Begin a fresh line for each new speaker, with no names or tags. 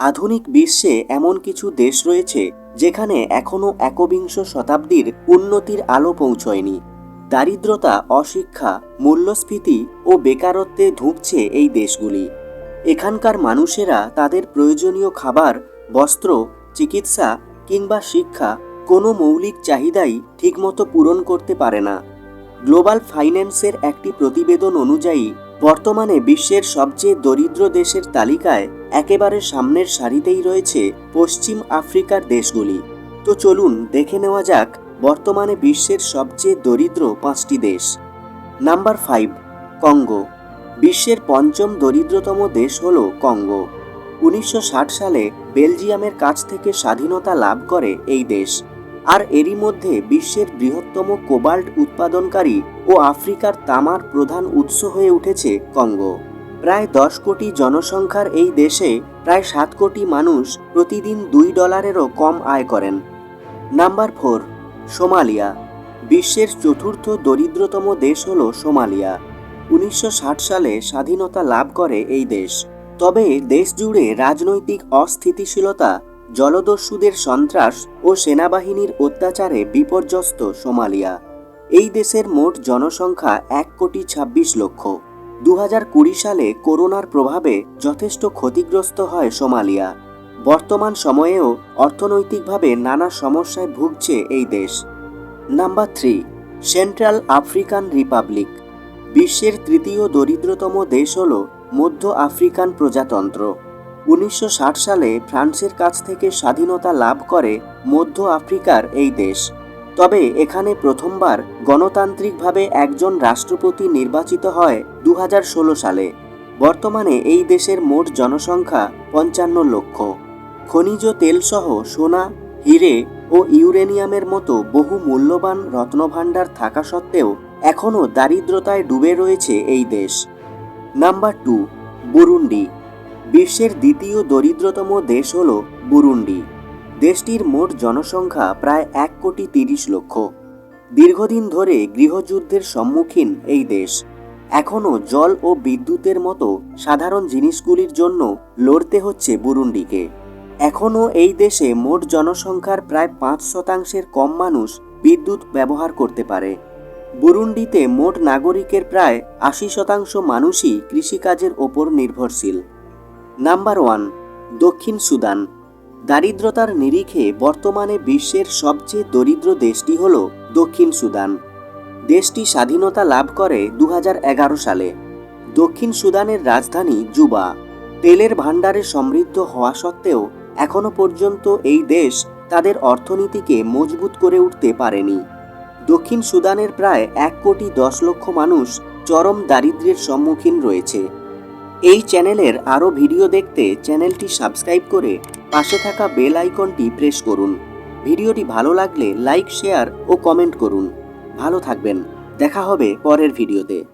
আধুনিক বিশ্বে এমন কিছু দেশ রয়েছে যেখানে এখনও একবিংশ শতাব্দীর উন্নতির আলো পৌঁছয়নি। দারিদ্রতা, অশিক্ষা, মূল্যস্ফীতি ও বেকারত্বে ধুঁকছে এই দেশগুলি। এখানকার মানুষেরা তাদের প্রয়োজনীয় খাবার, বস্ত্র, চিকিৎসা কিংবা শিক্ষা কোনো মৌলিক চাহিদাই ঠিকমতো পূরণ করতে পারে না। গ্লোবাল ফাইন্যান্সের একটি প্রতিবেদন অনুযায়ী বর্তমানে বিশ্বের সবচেয়ে দরিদ্র দেশের তালিকায় একেবারে সামনের সারিতেই রয়েছে পশ্চিম আফ্রিকার দেশগুলি। তো চলুন দেখে নেওয়া যাক বর্তমানে বিশ্বের সবচেয়ে দরিদ্র পাঁচটি দেশ। Number five, Congo. বিশ্বের পঞ্চম দরিদ্রতম দেশ হল কঙ্গো। উনিশশো ষাট সালে বেলজিয়ামের কাছ থেকে স্বাধীনতা লাভ করে এই দেশ। আর এরই মধ্যে বিশ্বের বৃহত্তম কোবাল্ট উৎপাদনকারী ও আফ্রিকার তামার প্রধান উৎস হয়ে উঠেছে কঙ্গো। প্রায় দশ কোটি জনসংখ্যার এই দেশে প্রায় সাত কোটি মানুষ প্রতিদিন দুই ডলারেরও কম আয় করেন। Number four, Somalia. বিশ্বের চতুর্থ দরিদ্রতম দেশ হল সোমালিয়া। উনিশশো ষাট সালে স্বাধীনতা লাভ করে এই দেশ। তবে দেশ জুড়ে রাজনৈতিক অস্থিতিশীলতা জলদস্যুদের সন্ত্রাস ও সেনাবাহিনীর অত্যাচারে বিপর্যস্ত সোমালিয়া। এই দেশের মোট জনসংখ্যা এক কোটি ছাব্বিশ লক্ষ। দু সালে করোনার প্রভাবে যথেষ্ট ক্ষতিগ্রস্ত হয় সোমালিয়া। বর্তমান সময়েও অর্থনৈতিকভাবে নানা সমস্যায় ভুগছে এই দেশ। Number three, central African republic. বিশ্বের তৃতীয় দরিদ্রতম দেশ হল মধ্য আফ্রিকান প্রজাতন্ত্র। উনিশশো ষাট সালে ফ্রান্সের কাছ থেকে স্বাধীনতা লাভ করে মধ্য আফ্রিকার এই দেশ। তবে এখানে প্রথমবার গণতান্ত্রিকভাবে একজন রাষ্ট্রপতি নির্বাচিত হয় দু হাজার ষোলো সালে। বর্তমানে এই দেশের মোট জনসংখ্যা পঞ্চান্ন লক্ষ। খনিজ তেলসহ সোনা, হিরে ও ইউরেনিয়ামের মতো বহু মূল্যবান রত্নভাণ্ডার থাকা সত্ত্বেও এখনও দারিদ্রতায় ডুবে রয়েছে এই দেশ। Number two, Burundi. বিশ্বের দ্বিতীয় দরিদ্রতম দেশ হল বুরুন্ডি। দেশটির মোট জনসংখ্যা প্রায় এক কোটি তিরিশ লক্ষ। দীর্ঘদিন ধরে গৃহযুদ্ধের সম্মুখীন এই দেশ। এখনও জল ও বিদ্যুতের মতো সাধারণ জিনিসগুলির জন্য লড়তে হচ্ছে বুরুন্ডিকে। এখনও এই দেশে মোট জনসংখ্যার প্রায় পাঁচ শতাংশের কম মানুষ বিদ্যুৎ ব্যবহার করতে পারে। বুরুন্ডিতে মোট নাগরিকের প্রায় আশি শতাংশ মানুষই কৃষিকাজের ওপর নির্ভরশীল। নাম্বার ওয়ান, দক্ষিণ সুদান। দারিদ্রতার নিরিখে বর্তমানে বিশ্বের সবচেয়ে দরিদ্র দেশটি হল দক্ষিণ সুদান। দেশটি স্বাধীনতা লাভ করে দু হাজার এগারো সালে। দক্ষিণ সুদানের রাজধানী জুবা। তেলের ভাণ্ডারে সমৃদ্ধ হওয়া সত্ত্বেও এখনও পর্যন্ত এই দেশ তাদের অর্থনীতিকে মজবুত করে উঠতে পারেনি। দক্ষিণ সুদানের প্রায় এক কোটি দশ লক্ষ মানুষ চরম দারিদ্র্যের সম্মুখীন রয়েছে। এই চ্যানেলের আরও ভিডিও দেখতে চ্যানেলটি সাবস্ক্রাইব করে পাশে থাকা বেল আইকনটি প্রেস করুন। ভিডিওটি ভালো লাগলে লাইক, শেয়ার ও কমেন্ট করুন। ভালো থাকবেন। দেখা হবে পরের ভিডিওতে।